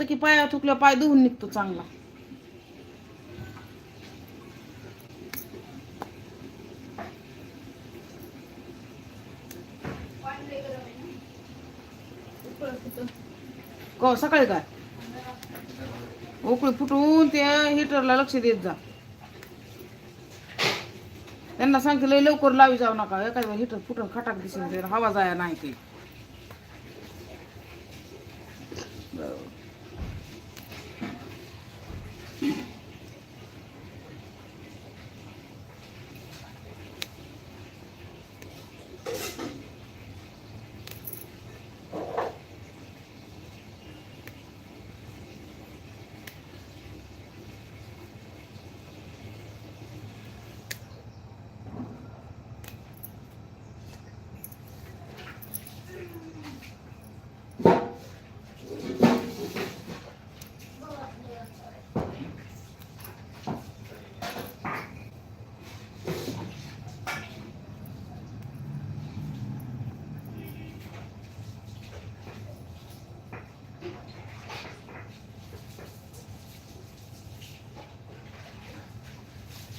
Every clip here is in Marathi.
येतं की पाया थुकल्या पाय धुवून निघतो चांगला. क हो, सकाळी काय? उकळी फुटून त्या हिटरला लक्ष देत जा. त्यांना सांगितलं लवकर लावी जाऊ नका. एखाद्या हिटर फुटून खटाक दिसेल हवा जाया नाही ते.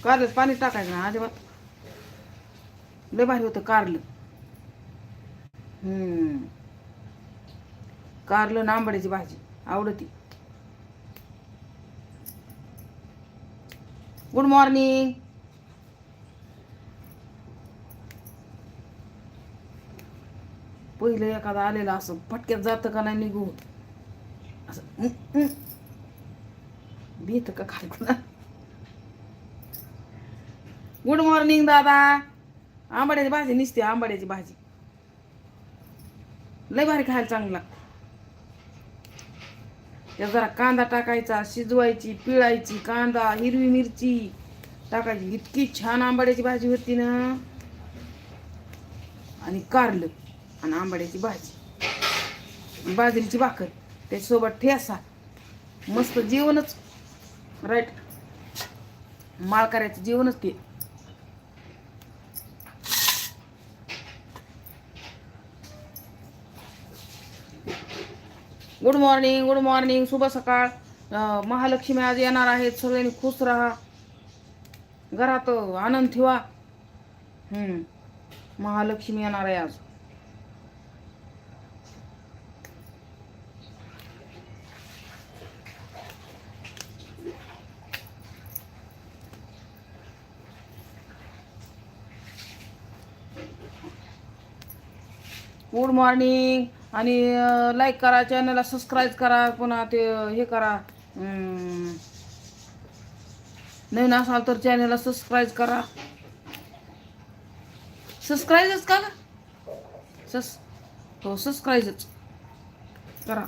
कारल्यात पाणी टाकायचं ना अजिबात. लय भारी होतं कारलं. हम्म. कारलं ना आंबाड्याची भाजी आवडती. गुड मॉर्निंग पहिलं एखादा आलेला असं फटक्यात जातं का नाही निघून? असं भीत का खालकुना? गुड मॉर्निंग दादा आंबाड्याची भाजी निसते आंबाड्याची भाजी. लय भारी खायला चांगला. त्यात जरा कांदा टाकायचा शिजवायची पिळायची कांदा हिरवी मिरची टाकायची. इतकी छान आंबाड्याची भाजी होती ना. आणि कारलं आणि आंबाड्याची भाजी. बाजरीची भाकर. त्याच्यासोबत ठेसा. मस्त जेवणच. राईट माळ करायचं जेवणच ते. गुड मॉर्निंग गुड मॉर्निंग शुभ सकाळ. महालक्ष्मी आज येणार आहेत सगळ्यांनी खुश राहा. घरात आनंद ठेवा. हम्म महालक्ष्मी येणार आहे आज. गुड मॉर्निंग आणि लाईक करा चॅनलला सबस्क्राईब करा पुन्हा ते हे करा. नवीन असाल तर चॅनलला सबस्क्राईब करा. सबस्क्राईबच का सस हो सबस्क्राईबच करा.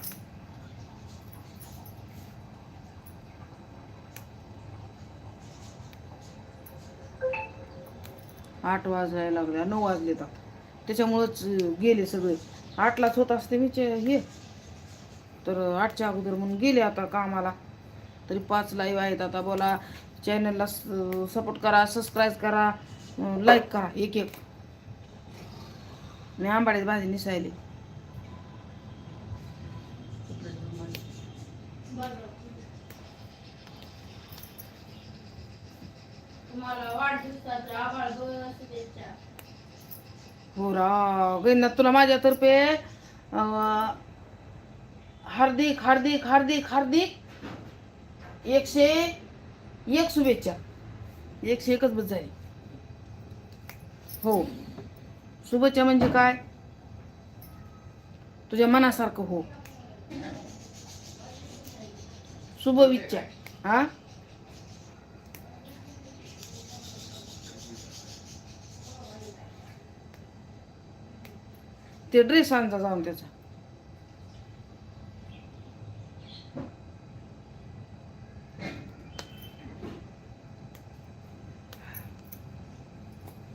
आठ वाजायला लागल्या नऊ वाजले तर त्याच्यामुळंच गेले सगळे. आठलाच होत असते मी हे. तर आठच्या अगोदर म्हणून गेले आता कामाला. तरी पाच लाईव्ह आहेत. आता बोला चॅनलला सपोर्ट करा सबस्क्राईब करा लाईक करा एक एक. मी आंबाड्याची भाजी निसायली. हो राव गैना तुला माझ्यातर्फे हार्दिक हार्दिक हार्दिक हार्दिक एकशे एक शुभेच्छा. एकशे एकच बस झाली. हो. शुभेच्छा म्हणजे काय? तुझ्या मनासारखं हो. शुभविच्छा. हा? ते ड्रेस आणता जाऊन त्याचा.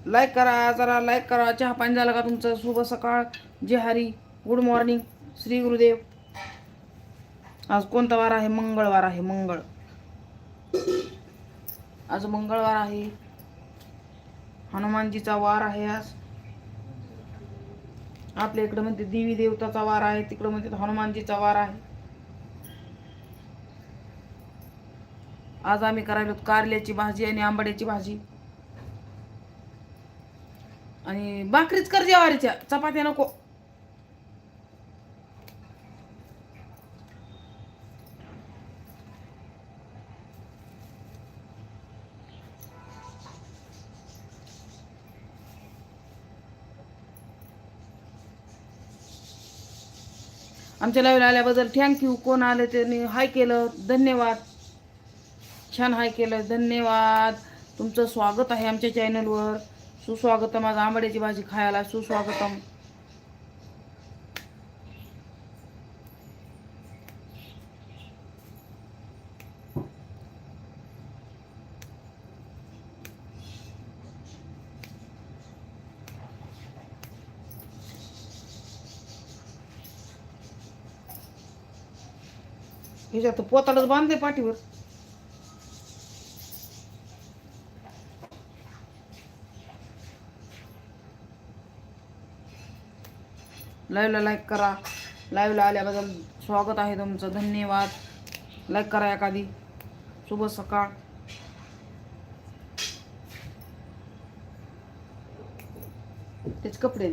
लाईक करा जरा लाईक करा. चहा पाणी झाला का तुमचं? शुभ सकाळ. जे Hari. Good morning Shri Gurudev. आज कोणता वार आहे? मंगळवार आहे. मंगळ. आज मंगळवार आहे. हनुमानजीचा वार आहे आज. आपल्या इकडं म्हणते देवी देवताचा वार आहे तिकडं म्हणते हनुमानजीचा वार आहे. आज आम्ही करायलो कारल्याची भाजी आणि आंबाड्याची भाजी. आणि भाकरीच कर जेवारीच्या चपात्या नको. आमच्या लाईव्हला आल्याबद्दल थँक्यू कोण आले त्यांनी हाय केलं. धन्यवाद. छान हाय केलं. धन्यवाद. तुमचं स्वागत आहे आमच्या चॅनलवर सुस्वागतम. माझं आंबाड्याची भाजी खायला सुस्वागतम. ह्याच्यात पोताडच बांधले पाठीवर. लाईव्हला लाईक करा. लाईव्हला आल्याबद्दल स्वागत आहे तुमचं. धन्यवाद. लाईक करा एखादी. शुभ सकाळ. तेच कपडे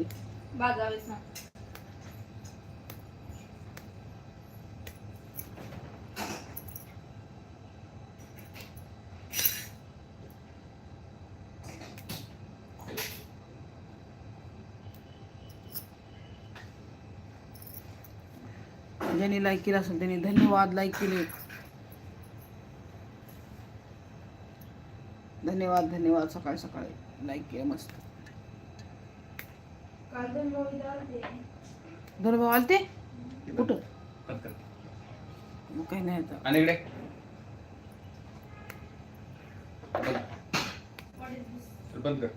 बाजावेच ना. ज्यांनी लाईक केलं असेल त्यांनी धन्यवाद लाईक केले. धन्यवाद धन्यवाद. सकाळी सकाळी लाईक केलं मस्त. धनुभाऊ आलते. कुठं? बंद कर. मग काही नाही आता. आणि इकडे. बंद. कर.